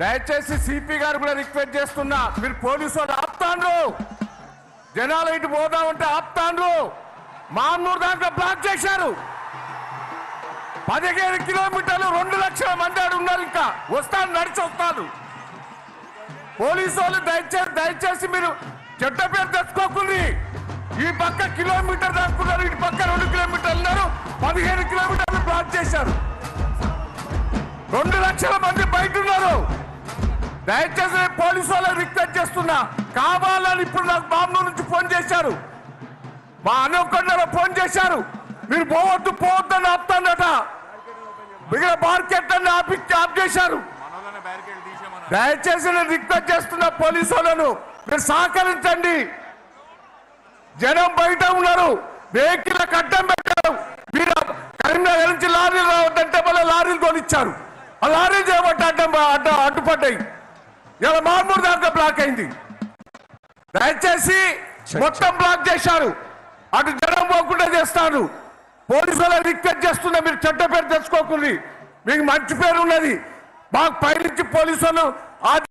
దయచేసి సిపి గారు కూడా రిక్వెస్ట్ చేస్తున్నా. మీరు పోలీసు వాళ్ళు ఆపుతాండ్రు. జనాలు ఇటు పోదామంటే ఆపుతాండ్రు. మామూలు దాంట్లో బ్లాక్ చేశారు. పదిహేను కిలోమీటర్లు రెండు లక్షల మంది ఆడు ఉన్నారు ఇంకా. వస్తాను నడిచి వస్తాను పోలీసు వాళ్ళు దయచేసి దయచేసి మీరు చెడ్డ పేరు తెచ్చుకోకుండ్రి ఈ పక్క కిలోమీటర్ దాక్కున్నారు ఇటు పక్క రెండు కిలోమీటర్లు ఉన్నారు. పదిహేను కిలోమీటర్లు బ్లాక్ చేశారు. రెండు లక్షల మంది బయట ఉన్నారు. దయచేసి పోలీసు వాళ్ళని రిక్వెస్ట్ చేస్తున్నా. కావాలని ఇప్పుడు నాకు బాంబు నుంచి ఫోన్ చేశారు. మా అనుకొండలో ఫోన్ చేశారు. మీరు పోవద్దు పోవద్దు అని ఆపుతాడట. మిగిలిన మార్కెట్ అన్ని ఆపి ఆప్ చేశారు. దయచేసి నేను రిక్వెస్ట్ చేస్తున్న పోలీసు వాళ్ళను మీరు సహకరించండి. జనం బయట ఉన్నారు. వెహికల్ కట్టం పెట్టారు. మీరు కరీంనగర్ నుంచి లారీలు రావద్దంటే మళ్ళీ లారీలు కొనిచ్చారు. ఆ లారీలు చేయబట్టి అడ్డం అడ్డు అడ్డుపడ్డాయి. ఇలా మార్మూరు దాకా బ్లాక్ అయింది. దయచేసి మొత్తం బ్లాక్ చేశారు. అటు జనం పోకుండా చేస్తారు. పోలీసు వాళ్ళని రిక్వెస్ట్ చేస్తున్నా మీరు చెడ్డ పేరు తెచ్చుకోకుండా. మీకు మంచి పేరు ఉన్నది. మాకు పైనుంచి పోలీసు వాళ్ళు ఆ